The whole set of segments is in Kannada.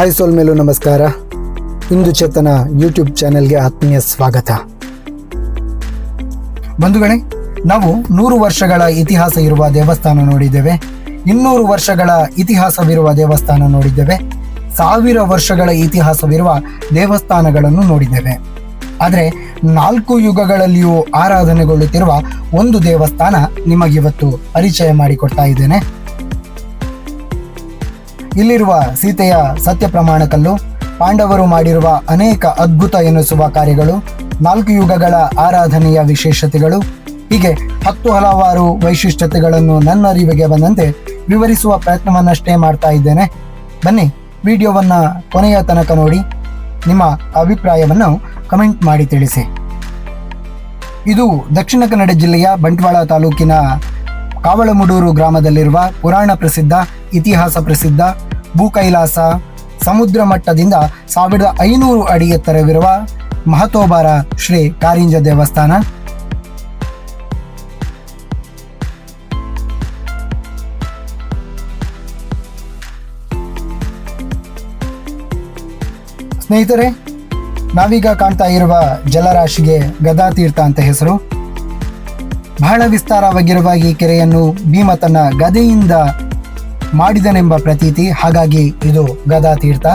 ಹಾಯ್ ಸೋಲ್ ಮೇಲೂ, ನಮಸ್ಕಾರ. ಇಂದು ಚೇತನ ಯೂಟ್ಯೂಬ್ ಚಾನೆಲ್ಗೆ ಆತ್ಮೀಯ ಸ್ವಾಗತ. ಬಂಧುಗಳೇ, ನಾವು ನೂರು ವರ್ಷಗಳ ಇತಿಹಾಸ ಇರುವ ದೇವಸ್ಥಾನ ನೋಡಿದ್ದೇವೆ. ಇನ್ನೂರು ವರ್ಷಗಳ ಇತಿಹಾಸವಿರುವ ದೇವಸ್ಥಾನ ನೋಡಿದ್ದೇವೆ. ಸಾವಿರ ವರ್ಷಗಳ ಇತಿಹಾಸವಿರುವ ದೇವಸ್ಥಾನಗಳನ್ನು ನೋಡಿದ್ದೇವೆ. ಆದರೆ, ನಾಲ್ಕು ಯುಗಗಳಲ್ಲಿಯೂ ಆರಾಧನೆಗೊಳ್ಳುತ್ತಿರುವ ಒಂದು ದೇವಸ್ಥಾನ ನಿಮಗಿವತ್ತು ಪರಿಚಯ ಮಾಡಿಕೊಡ್ತಾ ಇದ್ದೇನೆ. ಇಲ್ಲಿರುವ ಸೀತೆಯ ಸತ್ಯ ಪ್ರಮಾಣ ಕಲ್ಲು ಪಾಂಡವರು ಮಾಡಿರುವ ಅನೇಕ ಅದ್ಭುತ ಎನಿಸುವ ಕಾರ್ಯಗಳು, ನಾಲ್ಕು ಯುಗಗಳ ಆರಾಧನೆಯ ವಿಶೇಷತೆಗಳು, ಹೀಗೆ ಹತ್ತು ಹಲವಾರು ವೈಶಿಷ್ಟ್ಯತೆಗಳನ್ನು ನನ್ನ ಅರಿವಿಗೆ ಬಂದಂತೆ ವಿವರಿಸುವ ಪ್ರಯತ್ನವನ್ನಷ್ಟೇ ಮಾಡ್ತಾ ಇದ್ದೇನೆ. ಬನ್ನಿ, ವಿಡಿಯೋವನ್ನು ಕೊನೆಯ ತನಕ ನೋಡಿ. ನಿಮ್ಮ ಅಭಿಪ್ರಾಯವನ್ನು ಕಮೆಂಟ್ ಮಾಡಿ ತಿಳಿಸಿ. ಇದು ದಕ್ಷಿಣ ಕನ್ನಡ ಜಿಲ್ಲೆಯ ಬಂಟ್ವಾಳ ತಾಲೂಕಿನ ಕಾವಳಮುಡೂರು ಗ್ರಾಮದಲ್ಲಿರುವ ಪುರಾಣ ಪ್ರಸಿದ್ಧ, ಇತಿಹಾಸ ಪ್ರಸಿದ್ಧ ಭೂಕೈಲಾಸ ಸಮುದ್ರ ಮಟ್ಟದಿಂದ ಸಾವಿರದ ಐನೂರು ಅಡಿ ಎತ್ತರವಿರುವ ಮಹತೋಬಾರ ಶ್ರೀ ಕಾರಿಂಜ ದೇವಸ್ಥಾನ. ಸ್ನೇಹಿತರೆ, ನಾವೀಗ ಕಾಣ್ತಾ ಇರುವ ಜಲರಾಶಿಗೆ ಗದಾತೀರ್ಥ ಅಂತ ಹೆಸರು. ಬಹಳ ವಿಸ್ತಾರವಾಗಿರುವ ಈ ಕೆರೆಯನ್ನು ಭೀಮ ತನ್ನ ಗದೆಯಿಂದ ಮಾಡಿದನೆಂಬ ಪ್ರತೀತಿ. ಹಾಗಾಗಿ ಇದು ಗದಾ ತೀರ್ಥ.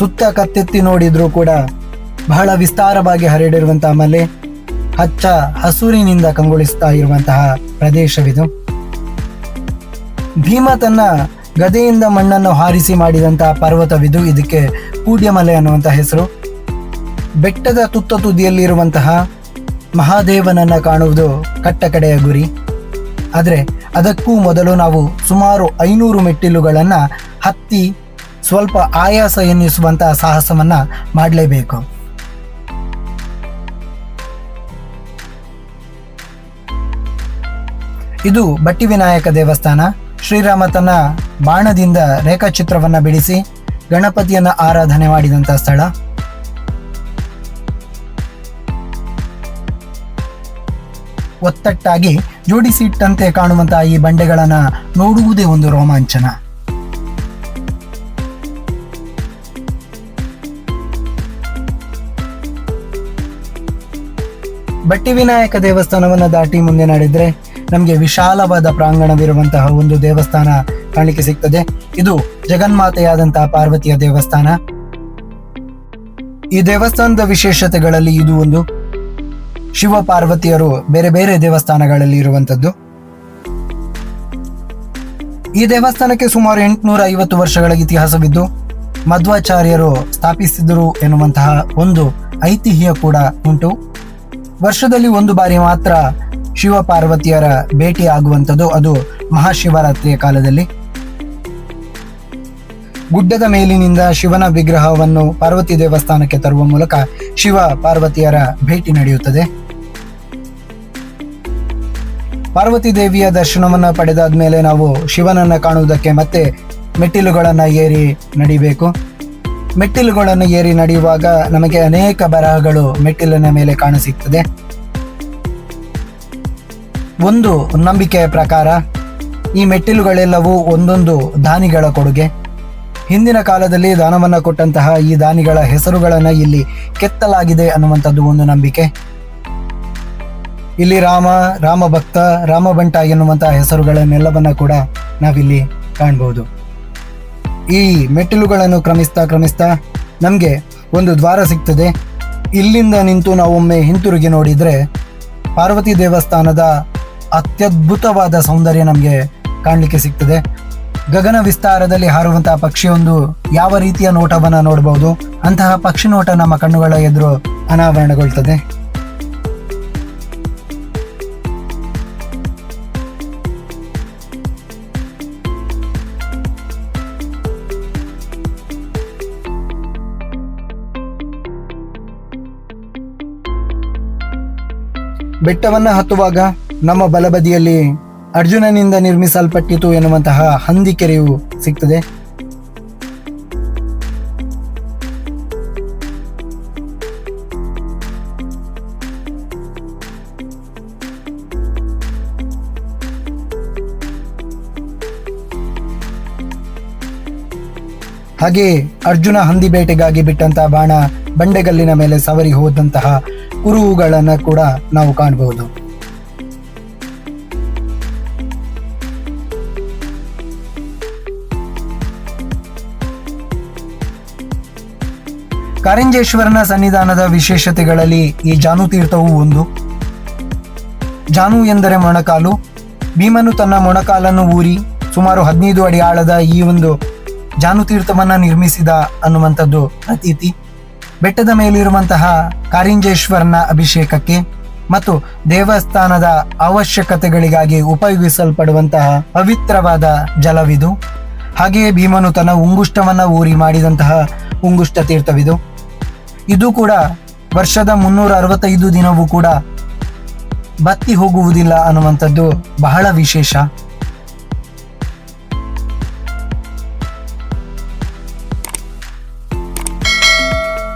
ಸುತ್ತ ಕತ್ತೆತ್ತಿ ನೋಡಿದ್ರೂ ಕೂಡ ಬಹಳ ವಿಸ್ತಾರವಾಗಿ ಹರಡಿರುವಂತಹ ಮಲೆ, ಹಚ್ಚ ಹಸೂರಿನಿಂದ ಕಂಗೊಳಿಸ್ತಾ ಇರುವಂತಹ ಪ್ರದೇಶವಿದು. ಭೀಮ ತನ್ನ ಗದೆಯಿಂದ ಮಣ್ಣನ್ನು ಹಾರಿಸಿ ಮಾಡಿದಂತಹ ಪರ್ವತವಿದು. ಇದಕ್ಕೆ ಕೂಡ್ಯಮಲೆ ಅನ್ನುವಂತಹ ಹೆಸರು. ಬೆಟ್ಟದ ತುತ್ತ ತುದಿಯಲ್ಲಿರುವಂತಹ ಮಹಾದೇವನನ್ನ ಕಾಣುವುದು ಕಟ್ಟ ಕಡೆಯ ಗುರಿ. ಆದರೆ ಅದಕ್ಕೂ ಮೊದಲು ನಾವು ಸುಮಾರು ಐನೂರು ಮೆಟ್ಟಿಲುಗಳನ್ನು ಹತ್ತಿ ಸ್ವಲ್ಪ ಆಯಾಸ ಎನ್ನಿಸುವಂತಹ ಸಾಹಸವನ್ನ ಮಾಡಲೇಬೇಕು. ಇದು ಬಟ್ಟಿ ವಿನಾಯಕ ದೇವಸ್ಥಾನ. ಶ್ರೀರಾಮ ತನ್ನ ಬಾಣದಿಂದ ರೇಖಾಚಿತ್ರವನ್ನ ಬಿಡಿಸಿ ಗಣಪತಿಯನ್ನ ಆರಾಧನೆ ಮಾಡಿದಂತ ಸ್ಥಳ. ಒತ್ತಟ್ಟಾಗಿ ಜೋಡಿಸಿಟ್ಟಂತೆ ಕಾಣುವಂತಹ ಈ ಬಂಡೆಗಳನ್ನು ನೋಡುವುದೇ ಒಂದು ರೋಮಾಂಚನ. ಬಟ್ಟಿ ವಿನಾಯಕ ದೇವಸ್ಥಾನವನ್ನು ದಾಟಿ ಮುಂದೆ ನಡೆದ್ರೆ ನಮಗೆ ವಿಶಾಲವಾದ ಪ್ರಾಂಗಣವಿರುವಂತಹ ಒಂದು ದೇವಸ್ಥಾನ ಕಾಣಲಿಕ್ಕೆ ಸಿಗ್ತದೆ. ಇದು ಜಗನ್ಮಾತೆಯಾದಂತಹ ಪಾರ್ವತಿಯ ದೇವಸ್ಥಾನ. ಈ ದೇವಸ್ಥಾನದ ವಿಶೇಷತೆಗಳಲ್ಲಿ ಇದು ಒಂದು. ಶಿವ ಪಾರ್ವತಿಯರು ಬೇರೆ ಬೇರೆ ದೇವಸ್ಥಾನಗಳಲ್ಲಿ ಇರುವಂತದ್ದು ಈ ದೇವಸ್ಥಾನಕ್ಕೆ ಸುಮಾರು ಎಂಟುನೂರ ಐವತ್ತು ವರ್ಷಗಳ ಇತಿಹಾಸವಿದ್ದು, ಮಧ್ವಾಚಾರ್ಯರು ಸ್ಥಾಪಿಸಿದರು ಎನ್ನುವಂತಹ ಒಂದು ಐತಿಹ್ಯ ಕೂಡ ಉಂಟು. ವರ್ಷದಲ್ಲಿ ಒಂದು ಬಾರಿ ಮಾತ್ರ ಶಿವ ಪಾರ್ವತಿಯರ ಭೇಟಿ ಆಗುವಂಥದ್ದು ಅದು ಮಹಾಶಿವರಾತ್ರಿಯ ಕಾಲದಲ್ಲಿ. ಗುಡ್ಡದ ಮೇಲಿನಿಂದ ಶಿವನ ವಿಗ್ರಹವನ್ನು ಪಾರ್ವತಿ ದೇವಸ್ಥಾನಕ್ಕೆ ತರುವ ಮೂಲಕ ಶಿವ ಪಾರ್ವತಿಯರ ಭೇಟಿ ನಡೆಯುತ್ತದೆ. ಪಾರ್ವತಿ ದೇವಿಯ ದರ್ಶನವನ್ನು ಪಡೆದಾದ ಮೇಲೆ ನಾವು ಶಿವನನ್ನ ಕಾಣುವುದಕ್ಕೆ ಮತ್ತೆ ಮೆಟ್ಟಿಲುಗಳನ್ನು ಏರಿ ನಡಿಬೇಕು. ಮೆಟ್ಟಿಲುಗಳನ್ನು ಏರಿ ನಡೆಯುವಾಗ ನಮಗೆ ಅನೇಕ ಬರಹಗಳು ಮೆಟ್ಟಿಲಿನ ಮೇಲೆ ಕಾಣಸಿಗ್ತದೆ. ಒಂದು ನಂಬಿಕೆಯ ಪ್ರಕಾರ ಈ ಮೆಟ್ಟಿಲುಗಳೆಲ್ಲವೂ ಒಂದೊಂದು ದಾನಿಗಳ ಕೊಡುಗೆ. ಹಿಂದಿನ ಕಾಲದಲ್ಲಿ ದಾನವನ್ನು ಕೊಟ್ಟಂತಹ ಈ ದಾನಿಗಳ ಹೆಸರುಗಳನ್ನು ಇಲ್ಲಿ ಕೆತ್ತಲಾಗಿದೆ ಅನ್ನುವಂಥದ್ದು ಒಂದು ನಂಬಿಕೆ. ಇಲ್ಲಿ ರಾಮ, ರಾಮಭಕ್ತ ರಾಮಭಂಟ ಎನ್ನುವಂತಹ ಹೆಸರುಗಳನ್ನೆಲ್ಲವನ್ನ ಕೂಡ ನಾವಿಲ್ಲಿ ಕಾಣಬಹುದು ಈ ಮೆಟ್ಟಿಲುಗಳನ್ನು ಕ್ರಮಿಸ್ತಾ ಕ್ರಮಿಸ್ತಾ ನಮಗೆ ಒಂದು ದ್ವಾರ ಸಿಗ್ತದೆ. ಇಲ್ಲಿಂದ ನಿಂತು ನಾವೊಮ್ಮೆ ಹಿಂತಿರುಗಿ ನೋಡಿದರೆ ಪಾರ್ವತಿ ದೇವಸ್ಥಾನದ ಅತ್ಯದ್ಭುತವಾದ ಸೌಂದರ್ಯ ನಮಗೆ ಕಾಣಲಿಕ್ಕೆ ಸಿಗ್ತದೆ. ಗಗನ ವಿಸ್ತಾರದಲ್ಲಿ ಹಾರುವಂತಹ ಪಕ್ಷಿಯೊಂದು ಯಾವ ರೀತಿಯ ನೋಟವನ್ನು ನೋಡಬಹುದು ಅಂತಹ ಪಕ್ಷಿ ನೋಟ ನಮ್ಮ ಕಣ್ಣುಗಳ ಎದುರು ಅನಾವರಣಗೊಳ್ತದೆ. ಬೆಟ್ಟವನ್ನ ಹತ್ತುವಾಗ ನಮ್ಮ ಬಲಬದಿಯಲ್ಲಿ ಅರ್ಜುನನಿಂದ ನಿರ್ಮಿಸಲ್ಪಟ್ಟಿತು ಎನ್ನುವಂತಹ ಹಂದಿಕೆರೆಯು ಸಿಗ್ತದೆ. ಹಾಗೆ ಅರ್ಜುನ ಹಂದಿ ಬೇಟೆಗಾಗಿ ಬಿಟ್ಟಂತಹ ಬಾಣ ಬಂಡೆಗಲ್ಲಿನ ಮೇಲೆ ಸವರಿ ಹೋದಂತಹ ಕುರುಹುಗಳನ್ನ ಕೂಡ ನಾವು ಕಾಣಬಹುದು ಕಾರಿಂಜೇಶ್ವರನ ಸನ್ನಿಧಾನದ ವಿಶೇಷತೆಗಳಲ್ಲಿ ಈ ಜಾನು ತೀರ್ಥವು ಒಂದು. ಜಾನು ಎಂದರೆ ಮೊಣಕಾಲು. ಭೀಮನು ತನ್ನ ಮೊಣಕಾಲನ್ನು ಊರಿ ಸುಮಾರು ಹದಿನೈದು ಅಡಿ ಆಳದ ಈ ಒಂದು ಜಾನು ತೀರ್ಥವನ್ನು ನಿರ್ಮಿಸಿದ ಅನ್ನುವಂಥದ್ದು ಪ್ರತೀತಿ. ಬೆಟ್ಟದ ಮೇಲಿರುವಂತಹ ಕಾರಿಂಜೇಶ್ವರನ ಅಭಿಷೇಕಕ್ಕೆ ಮತ್ತು ದೇವಸ್ಥಾನದ ಅವಶ್ಯಕತೆಗಳಿಗಾಗಿ ಉಪಯೋಗಿಸಲ್ಪಡುವಂತಹ ಪವಿತ್ರವಾದ ಜಲವಿದು. ಹಾಗೆಯೇ ಭೀಮನು ತನ್ನ ಉಂಗುಷ್ಟವನ್ನು ಊರಿ ಮಾಡಿದಂತಹ ಉಂಗುಷ್ಟ ತೀರ್ಥವಿದು. ಇದು ಕೂಡ ವರ್ಷದ ಮುನ್ನೂರ ಅರವತ್ತೈದು ದಿನವೂ ಕೂಡ ಬತ್ತಿ ಹೋಗುವುದಿಲ್ಲ ಅನ್ನುವಂಥದ್ದು ಬಹಳ ವಿಶೇಷ.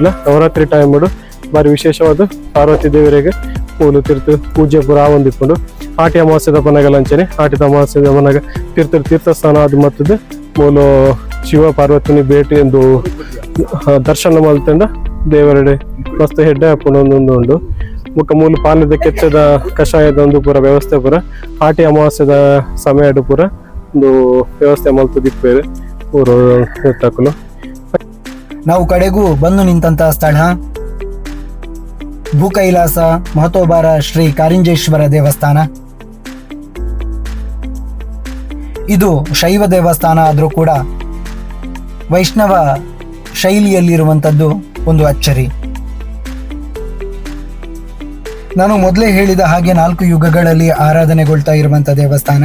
ಇಲ್ಲ ನವರಾತ್ರಿ ಟೈಮ್ ಮಾಡು ಬಾರಿ ವಿಶೇಷವಾದ ಪಾರ್ವತಿ ದೇವರಿಗೆ ಪೂಲು ತೀರ್ಥ ಪೂಜೆ ಪುರ ಒಂದಿಪ್ಪುಂಡು ಆಟಿ ಅಮಾವಾಸ್ಯದ ಅಂಚೆರಿ ಆಟಿದ ಅಮಾವಾಸ್ಯದ ಮನೆಗೆ ತೀರ್ಥ ತೀರ್ಥಸ್ಥಾನ ಅದು ಮತ್ತದು ಮೂಲು ಶಿವ ಪಾರ್ವತಿನಿ ಭೇಟಿ ಎಂದು ದರ್ಶನ ಮಲ್ತಂಡ ದೇವರಡೆ ಮಸ್ತ್ ಹೆಡ್ಡೆ ಹಾಕೊಂಡು ಒಂದೊಂದು ಉಂಡು ಮುಖ ಮೂಲ ಪಾಲದ ಕೆಚ್ಚದ ಕಷಾಯದ ಒಂದು ಪೂರ ವ್ಯವಸ್ಥೆ ಪೂರ ಆಟಿ ಅಮಾವಾಸ್ಯದ ಸಮಯಡು ಪೂರ ಒಂದು ವ್ಯವಸ್ಥೆ ಮಲ್ತದಿಪ್ಪೇವೆ ಊರು ತಕ್ಕಲು ನಾವು ಕಡೆಗೂ ಬಂದು ನಿಂತಹ ಸ್ಥಳ. ಭೂಕೈಲಾಸ, ಮಹತೋಬಾರ ಶ್ರೀ ಕಾರಿಂಜೇಶ್ವರ ದೇವಸ್ಥಾನ. ಇದು ಶೈವ ದೇವಸ್ಥಾನ ಆದರೂ ಕೂಡ ವೈಷ್ಣವ ಶೈಲಿಯಲ್ಲಿರುವಂಥದ್ದು ಒಂದು ಅಚ್ಚರಿ. ನಾನು ಮೊದಲೇ ಹೇಳಿದ ಹಾಗೆ ನಾಲ್ಕು ಯುಗಗಳಲ್ಲಿ ಆರಾಧನೆಗೊಳ್ತಾ ಇರುವಂಥ ದೇವಸ್ಥಾನ.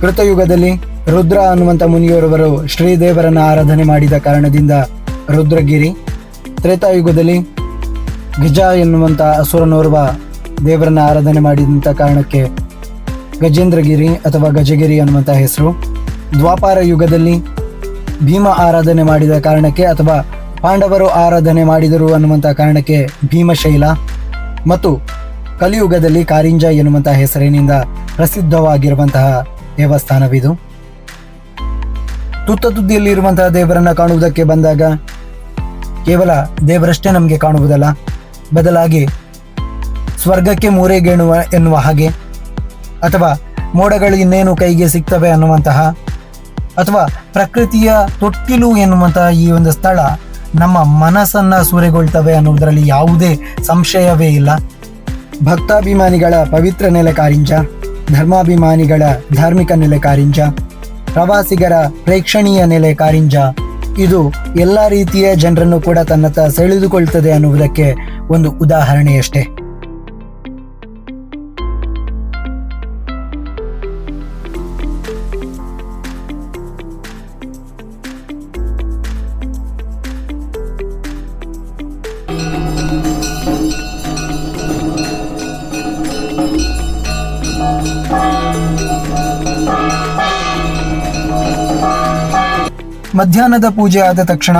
ಕೃತಯುಗದಲ್ಲಿ ರುದ್ರ ಅನ್ನುವಂಥ ಮುನಿಯವರವರು ಶ್ರೀದೇವರನ್ನ ಆರಾಧನೆ ಮಾಡಿದ ಕಾರಣದಿಂದ ರುದ್ರಗಿರಿ, ತ್ರೇತಾಯುಗದಲ್ಲಿ ಗಜ ಎನ್ನುವಂಥ ಅಸುರನೋರ್ವ ದೇವರನ್ನ ಆರಾಧನೆ ಮಾಡಿದಂಥ ಕಾರಣಕ್ಕೆ ಗಜೇಂದ್ರಗಿರಿ ಅಥವಾ ಗಜಗಿರಿ ಅನ್ನುವಂಥ ಹೆಸರು. ದ್ವಾಪಾರ ಯುಗದಲ್ಲಿ ಭೀಮ ಆರಾಧನೆ ಮಾಡಿದ ಕಾರಣಕ್ಕೆ ಅಥವಾ ಪಾಂಡವರು ಆರಾಧನೆ ಮಾಡಿದರು ಅನ್ನುವಂಥ ಕಾರಣಕ್ಕೆ ಭೀಮಶೈಲ. ಮತ್ತು ಕಲಿಯುಗದಲ್ಲಿ ಕಾರಿಂಜ ಎನ್ನುವಂತಹ ಹೆಸರಿನಿಂದ ಪ್ರಸಿದ್ಧವಾಗಿರುವಂತಹ ದೇವಸ್ಥಾನವಿದು. ತುತ್ತ ತುದಿಯಲ್ಲಿರುವಂತಹ ದೇವರನ್ನ ಕಾಣುವುದಕ್ಕೆ ಬಂದಾಗ ಕೇವಲ ದೇವರಷ್ಟೇ ನಮಗೆ ಕಾಣುವುದಲ್ಲ. ಬದಲಾಗಿ ಸ್ವರ್ಗಕ್ಕೆ ಮೂರೇ ಗೇಣುವ ಎನ್ನುವ ಹಾಗೆ, ಅಥವಾ ಮೋಡಗಳು ಇನ್ನೇನು ಕೈಗೆ ಸಿಗ್ತವೆ ಅನ್ನುವಂತಹ, ಅಥವಾ ಪ್ರಕೃತಿಯ ತೊಟ್ಟಿಲು ಎನ್ನುವಂತಹ ಈ ಒಂದು ಸ್ಥಳ ನಮ್ಮ ಮನಸ್ಸನ್ನ ಸೂರೆಗೊಳ್ತವೆ ಅನ್ನುವುದರಲ್ಲಿ ಯಾವುದೇ ಸಂಶಯವೇ ಇಲ್ಲ. ಭಕ್ತಾಭಿಮಾನಿಗಳ ಪವಿತ್ರ ನೆಲೆ ಕಾರಿಂಜ, ಧರ್ಮಾಭಿಮಾನಿಗಳ ಧಾರ್ಮಿಕ ನೆಲೆ ಕಾರಿಂಜ, ಪ್ರವಾಸಿಗರ ಪ್ರೇಕ್ಷಣೀಯ ನೆಲೆ ಕಾರಿಂಜ ಇದು ಎಲ್ಲ ರೀತಿಯ ಜನರನ್ನು ಕೂಡ ತನ್ನತ್ತ ಸೆಳೆದುಕೊಳ್ತದೆ ಅನ್ನುವುದಕ್ಕೆ ಒಂದು ಉದಾಹರಣೆಯಷ್ಟೇ. ಮಧ್ಯಾಹ್ನದ ಪೂಜೆ ಆದ ತಕ್ಷಣ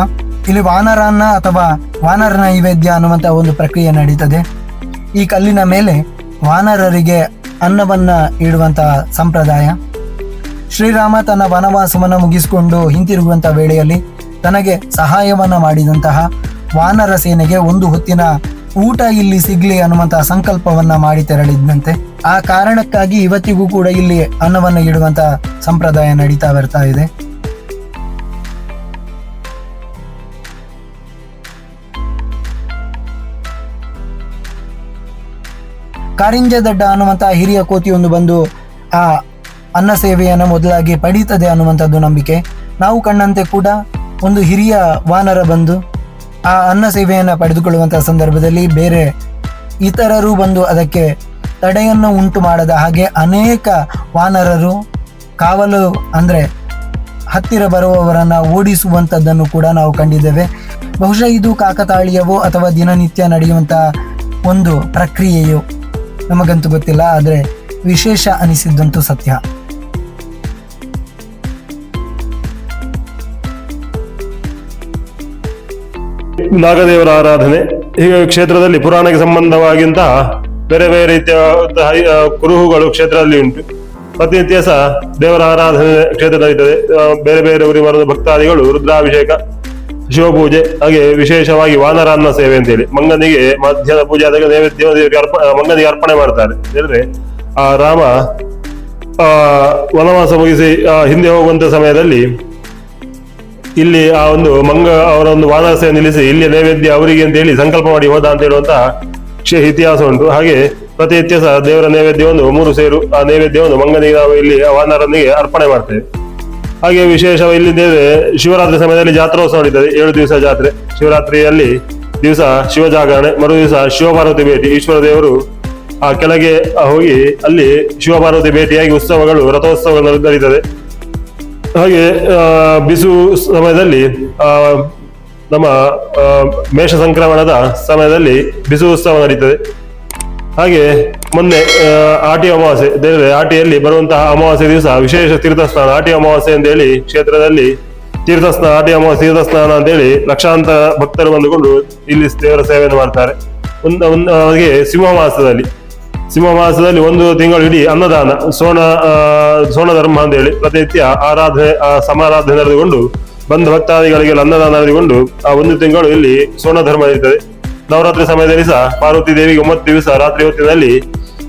ಇಲ್ಲಿ ವಾನರಾನ್ನ ಅಥವಾ ವಾನರ ನೈವೇದ್ಯ ಅನ್ನುವಂಥ ಒಂದು ಪ್ರಕ್ರಿಯೆ ನಡೀತದೆ. ಈ ಕಲ್ಲಿನ ಮೇಲೆ ವಾನರರಿಗೆ ಅನ್ನವನ್ನ ಇಡುವಂತಹ ಸಂಪ್ರದಾಯ. ಶ್ರೀರಾಮ ತನ್ನ ವನವಾಸವನ್ನು ಮುಗಿಸಿಕೊಂಡು ಹಿಂತಿರುಗುವಂತಹ ವೇಳೆಯಲ್ಲಿ ತನಗೆ ಸಹಾಯವನ್ನ ಮಾಡಿದಂತಹ ವಾನರ ಸೇನೆಗೆ ಒಂದು ಹೊತ್ತಿನ ಊಟ ಇಲ್ಲಿ ಸಿಗ್ಲಿ ಅನ್ನುವಂತಹ ಸಂಕಲ್ಪವನ್ನ ಮಾಡಿ ತೆರಳಿದಂತೆ ಆ ಕಾರಣಕ್ಕಾಗಿ ಇವತ್ತಿಗೂ ಕೂಡ ಇಲ್ಲಿ ಅನ್ನವನ್ನು ಇಡುವಂತಹ ಸಂಪ್ರದಾಯ ನಡೀತಾ ಬರ್ತಾ ಇದೆ. ಕಾರಿಂಜ ದಡ್ಡ ಅನ್ನುವಂತಹ ಹಿರಿಯ ಕೋತಿಯೊಂದು ಬಂದು ಆ ಅನ್ನ ಸೇವೆಯನ್ನು ಮೊದಲಾಗಿ ಪಡೀತದೆ ಅನ್ನುವಂಥದ್ದು ನಂಬಿಕೆ. ನಾವು ಕಂಡಂತೆ ಕೂಡ ಒಂದು ಹಿರಿಯ ವಾನರ ಬಂದು ಆ ಅನ್ನ ಸೇವೆಯನ್ನು ಪಡೆದುಕೊಳ್ಳುವಂತಹ ಸಂದರ್ಭದಲ್ಲಿ ಬೇರೆ ಇತರರು ಬಂದು ಅದಕ್ಕೆ ತಡೆಯನ್ನು ಉಂಟು ಮಾಡದ ಹಾಗೆ ಅನೇಕ ವಾನರರು ಕಾವಲು ಅಂದರೆ ಹತ್ತಿರ ಬರುವವರನ್ನ ಓಡಿಸುವಂಥದ್ದನ್ನು ಕೂಡ ನಾವು ಕಂಡಿದ್ದೇವೆ. ಬಹುಶಃ ಇದು ಕಾಕತಾಳೀಯವೋ ಅಥವಾ ದಿನನಿತ್ಯ ನಡೆಯುವಂತಹ ಒಂದು ಪ್ರಕ್ರಿಯೆಯೋ ನಮಗಂತೂ ಗೊತ್ತಿಲ್ಲ, ಆದರೆ ವಿಶೇಷ ಅನಿಸಿದ್ದಂತೂ ಸತ್ಯ. ನಾಗದೇವರ ಆರಾಧನೆ. ಹೀಗೆ ಕ್ಷೇತ್ರದಲ್ಲಿ ಪುರಾಣಕ್ಕೆ ಸಂಬಂಧವಾಗಿಂತಹ ಬೇರೆ ಬೇರೆ ರೀತಿಯ ಕುರುಹುಗಳು ಕ್ಷೇತ್ರದಲ್ಲಿ ಉಂಟು. ಪ್ರತಿನಿತ್ಯ ಸಹ ದೇವರ ಆರಾಧನೆ ಕ್ಷೇತ್ರದಲ್ಲಿ ಇರ್ತದೆ ಬೇರೆ ಬೇರೆ ಊರಿನ ಭಕ್ತಾದಿಗಳು ರುದ್ರಾಭಿಷೇಕ ಶಿವಪೂಜೆ, ಹಾಗೆ ವಿಶೇಷವಾಗಿ ವಾನರಾನ್ನ ಸೇವೆ ಅಂತೇಳಿ. ಮಂಗನಿಗೆ ಮಧ್ಯಾಹ್ನ ಪೂಜೆ ಆದಾಗ ನೈವೇದ್ಯ ದೇವರಿಗೆ ಅರ್ಪ ಮಂಗನಿಗೆ ಅರ್ಪಣೆ ಮಾಡ್ತಾರೆ. ಹೇಳಿದ್ರೆ, ಆ, ರಾಮ, ಆ, ವನವಾಸ ಮುಗಿಸಿ ಹಿಂದೆ ಹೋಗುವಂತ ಸಮಯದಲ್ಲಿ ಇಲ್ಲಿ ಆ ಒಂದು ಮಂಗ ಅವರ ಒಂದು ವಾನರಸೆ ನಿಲ್ಲಿಸಿ ಇಲ್ಲಿ ನೈವೇದ್ಯ ಅವರಿಗೆ ಅಂತ ಹೇಳಿ ಸಂಕಲ್ಪ ಮಾಡಿ ಹೋದ ಅಂತ ಹೇಳುವಂತ ಕ್ಷೇ ಇತಿಹಾಸ ಉಂಟು. ಹಾಗೆ ಪ್ರತಿ ಸಹ ದೇವರ ನೈವೇದ್ಯವನ್ನು ಮೂರು ಸೇರು ಆ ನೈವೇದ್ಯವನ್ನು ಮಂಗನಿಗೆ ನಾವು ಇಲ್ಲಿ ವಾನರನಿಗೆ ಅರ್ಪಣೆ ಮಾಡ್ತೇವೆ. ಹಾಗೆ ವಿಶೇಷ ಇಲ್ಲಿ ದೇವರೆ ಶಿವರಾತ್ರಿ ಸಮಯದಲ್ಲಿ ಜಾತ್ರೋತ್ಸವ ನಡೀತದೆ. ಏಳು ದಿವಸ ಜಾತ್ರೆ. ಶಿವರಾತ್ರಿಯಲ್ಲಿ ದಿವಸ ಶಿವ ಜಾಗರಣೆ ಮರು ದಿವಸ ಶಿವಪಾರ್ವತಿ ಭೇಟಿ. ಈಶ್ವರ ದೇವರು ಆ ಕೆಳಗೆ ಹೋಗಿ ಅಲ್ಲಿ ಶಿವಪಾರ್ವತಿ ಭೇಟಿಯಾಗಿ ಉತ್ಸವಗಳು ರಥೋತ್ಸವಗಳು ನಡೀತದೆ. ಹಾಗೆ ಬಿಸು ಸಮಯದಲ್ಲಿ ಆ, ನಮ್ಮ ಮೇಷ ಸಂಕ್ರಮಣದ ಸಮಯದಲ್ಲಿ ಬಿಸು ಉತ್ಸವ ನಡೀತದೆ. ಹಾಗೆ ಮೊನ್ನೆ ಆಟಿ ಅಮಾವಾಸ್ಯೆ ದೇವರೇ ಆಟಿಯಲ್ಲಿ ಬರುವಂತಹ ಅಮಾವಾಸ್ಯೆ ದಿವಸ ವಿಶೇಷ ತೀರ್ಥಸ್ನಾನ ಆಟಿ ಅಮಾವಾಸ್ಯೆ ಅಂತ ಹೇಳಿ ಕ್ಷೇತ್ರದಲ್ಲಿ ತೀರ್ಥಸ್ನಾನ ಆಟಿ ಅಮಾವಾಸ್ಯೆ ತೀರ್ಥಸ್ನಾನ ಅಂತ ಹೇಳಿ ಲಕ್ಷಾಂತರ ಭಕ್ತರು ಬಂದುಕೊಂಡು ಇಲ್ಲಿ ದೇವರ ಸೇವೆಯನ್ನು ಮಾಡ್ತಾರೆ. ಒಂದು ಒಂದು ಅವರಿಗೆ ಸಿಂಹ ಮಾಸದಲ್ಲಿ ಸಿಂಹ ಮಾಸದಲ್ಲಿ ಒಂದು ತಿಂಗಳು ಇಡೀ ಅನ್ನದಾನ, ಸೋಣ ಸೋಣ ಧರ್ಮ ಅಂತ ಹೇಳಿ ಪ್ರತಿನಿತ್ಯ ಆರಾಧನೆ ಸಮಾರಾಧನೆ ನಡೆದುಕೊಂಡು ಬಂದು ಭಕ್ತಾದಿಗಳಿಗೆ ಅನ್ನದಾನ ನಡೆದುಕೊಂಡು ಆ ಒಂದು ತಿಂಗಳು ಇಲ್ಲಿ ಸೋಣ ಧರ್ಮ ಇರ್ತದೆ ನವರಾತ್ರಿ ಸಮಯದಲ್ಲಿ ಸಹ ಪಾರ್ವತಿ ದೇವಿಗೆ ಒಂಬತ್ತು ದಿವಸ ರಾತ್ರಿ ಹೊತ್ತಿನಲ್ಲಿ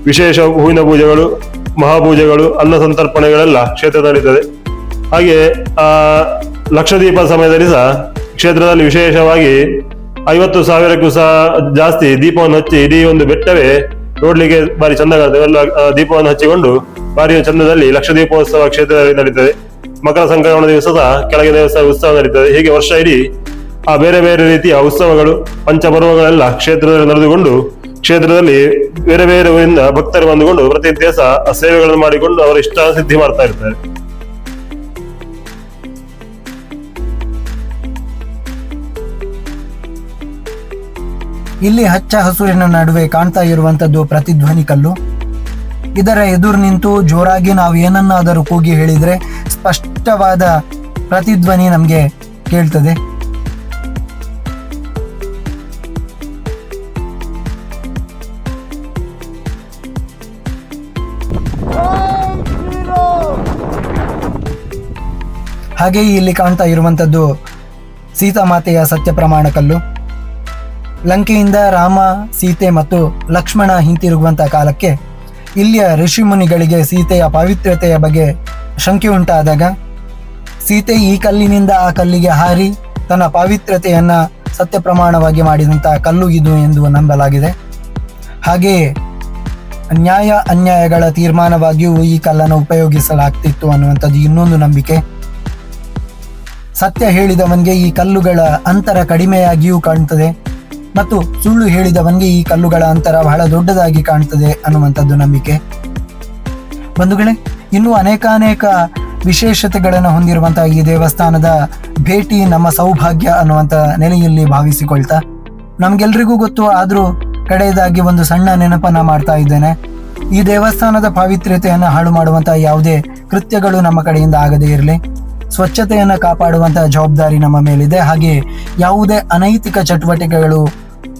ವಿಶೇಷ ಹೂವಿನ ಪೂಜೆಗಳು, ಮಹಾಪೂಜೆಗಳು, ಅನ್ನ ಸಂತರ್ಪಣೆಗಳೆಲ್ಲ ಕ್ಷೇತ್ರ ನಡೀತದೆ ಹಾಗೆ, ಆ, ಲಕ್ಷದೀಪ ಸಮಯದಲ್ಲಿ ಸಹ ಕ್ಷೇತ್ರದಲ್ಲಿ ವಿಶೇಷವಾಗಿ ಐವತ್ತು ಸಾವಿರಕ್ಕೂ ಸಹ ಜಾಸ್ತಿ ದೀಪವನ್ನು ಹಚ್ಚಿ ಇಡೀ ಒಂದು ಬೆಟ್ಟವೇ ನೋಡ್ಲಿಕ್ಕೆ ಬಾರಿ ಚಂದ ಕಾಣ್ತದೆ. ಎಲ್ಲ ದೀಪವನ್ನು ಹಚ್ಚಿಕೊಂಡು ಬಾರಿ ಚಂದದಲ್ಲಿ ಲಕ್ಷ ದೀಪೋತ್ಸವ ಕ್ಷೇತ್ರದಲ್ಲಿ ನಡೀತದೆ ಮಕರ ಸಂಕ್ರಮಣ ದಿವಸದ ಕೆಳಗೆ ದೇವಸ್ಥಾನ ಉತ್ಸವ ನಡೀತದೆ. ಹೀಗೆ ವರ್ಷ ಇಡೀ ಆ ಬೇರೆ ಬೇರೆ ರೀತಿಯ ಉತ್ಸವಗಳು, ಪಂಚಪರ್ವಗಳೆಲ್ಲ ಕ್ಷೇತ್ರದಲ್ಲಿ ನಡೆದುಕೊಂಡು, ಕ್ಷೇತ್ರದಲ್ಲಿ ಬೇರೆ ಬೇರೆ ಊರಿಂದ ಭಕ್ತರು ಬಂದುಕೊಂಡು ಪ್ರತಿ ದಿವಸ ಸೇವೆಗಳನ್ನು ಮಾಡಿಕೊಂಡು ಅವರ ಇಷ್ಟ ಸಿದ್ಧಿ ಮಾಡ್ತಾ ಇರ್ತಾರೆ. ಇಲ್ಲಿ ಹಚ್ಚ ಹಸುರಿನ ನಡುವೆ ಕಾಣ್ತಾ ಇರುವಂತದ್ದು ಪ್ರತಿಧ್ವನಿ ಕಲ್ಲು. ಇದರ ಎದುರು ನಿಂತು ಜೋರಾಗಿ ನಾವು ಏನನ್ನಾದರೂ ಕೂಗಿ ಹೇಳಿದ್ರೆ ಸ್ಪಷ್ಟವಾದ ಪ್ರತಿಧ್ವನಿ ನಮಗೆ ಕೇಳ್ತದೆ. ಹಾಗೆ ಇಲ್ಲಿ ಕಾಣ್ತಾ ಇರುವಂತದ್ದು ಸೀತಾಮಾತೆಯ ಸತ್ಯ ಪ್ರಮಾಣ ಕಲ್ಲು. ಲಂಕೆಯಿಂದ ರಾಮ, ಸೀತೆ ಮತ್ತು ಲಕ್ಷ್ಮಣ ಹಿಂತಿರುಗುವಂಥ ಕಾಲಕ್ಕೆ ಇಲ್ಲಿಯ ಋಷಿಮುನಿಗಳಿಗೆ ಸೀತೆಯ ಪಾವಿತ್ರ್ಯತೆಯ ಬಗ್ಗೆ ಶಂಕೆ ಉಂಟಾದಾಗ ಸೀತೆ ಈ ಕಲ್ಲಿನಿಂದ ಆ ಕಲ್ಲಿಗೆ ಹಾರಿ ತನ್ನ ಪಾವಿತ್ರ್ಯತೆಯನ್ನ ಸತ್ಯ ಪ್ರಮಾಣವಾಗಿ ಮಾಡಿದಂಥ ಕಲ್ಲು ಇದು ಎಂದು ನಂಬಲಾಗಿದೆ. ಹಾಗೆಯೇ ನ್ಯಾಯ ಅನ್ಯಾಯಗಳ ತೀರ್ಮಾನವಾಗಿಯೂ ಈ ಕಲ್ಲನ್ನು ಉಪಯೋಗಿಸಲಾಗ್ತಿತ್ತು ಅನ್ನುವಂಥದ್ದು ಇನ್ನೊಂದು ನಂಬಿಕೆ. ಸತ್ಯ ಹೇಳಿದವನಿಗೆ ಈ ಕಲ್ಲುಗಳ ಅಂತರ ಕಡಿಮೆಯಾಗಿಯೂ ಕಾಣ್ತದೆ ಮತ್ತು ಸುಳ್ಳು ಹೇಳಿದವನಿಗೆ ಈ ಕಲ್ಲುಗಳ ಅಂತರ ಬಹಳ ದೊಡ್ಡದಾಗಿ ಕಾಣ್ತದೆ ಅನ್ನುವಂಥದ್ದು ನಂಬಿಕೆ. ಬಂಧುಗಳೇ, ಇನ್ನೂ ಅನೇಕಾನೇಕ ವಿಶೇಷತೆಗಳನ್ನು ಹೊಂದಿರುವಂತಹ ಈ ದೇವಸ್ಥಾನದ ಭೇಟಿ ನಮ್ಮ ಸೌಭಾಗ್ಯ ಅನ್ನುವಂಥ ನೆಲೆಯಲ್ಲಿ ಭಾವಿಸಿಕೊಳ್ತಾ, ನಮ್ಗೆಲ್ರಿಗೂ ಗೊತ್ತು, ಆದರೂ ಕಡೆಯದಾಗಿ ಒಂದು ಸಣ್ಣ ನೆನಪನ್ನ ಮಾಡ್ತಾ ಇದ್ದೇನೆ. ಈ ದೇವಸ್ಥಾನದ ಪಾವಿತ್ರ್ಯತೆಯನ್ನು ಹಾಳು ಮಾಡುವಂತಹ ಯಾವುದೇ ಕೃತ್ಯಗಳು ನಮ್ಮ ಕಡೆಯಿಂದ ಆಗದೇ ಇರಲಿ. ಸ್ವಚ್ಛತೆಯನ್ನು ಕಾಪಾಡುವಂತಹ ಜವಾಬ್ದಾರಿ ನಮ್ಮ ಮೇಲಿದೆ. ಹಾಗೆ ಯಾವುದೇ ಅನೈತಿಕ ಚಟುವಟಿಕೆಗಳು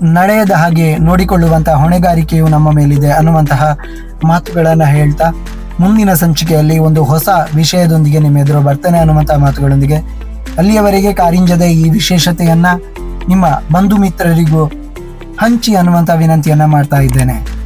ನಡೆಯದ ಹಾಗೆ ನೋಡಿಕೊಳ್ಳುವಂತಹ ಹೊಣೆಗಾರಿಕೆಯು ನಮ್ಮ ಮೇಲಿದೆ ಅನ್ನುವಂತಹ ಮಾತುಗಳನ್ನು ಹೇಳ್ತಾ ಮುಂದಿನ ಸಂಚಿಕೆಯಲ್ಲಿ ಒಂದು ಹೊಸ ವಿಷಯದೊಂದಿಗೆ ನಿಮ್ಮ ಎದುರು ಬರ್ತೇನೆ ಅನ್ನುವಂತಹ ಮಾತುಗಳೊಂದಿಗೆ. ಅಲ್ಲಿಯವರೆಗೆ ಕಾರಿಂಜದ ಈ ವಿಶೇಷತೆಯನ್ನ ನಿಮ್ಮ ಬಂಧು ಮಿತ್ರರಿಗೂ ಹಂಚಿ ಅನ್ನುವಂಥ ವಿನಂತಿಯನ್ನ ಮಾಡ್ತಾ ಇದ್ದೇನೆ.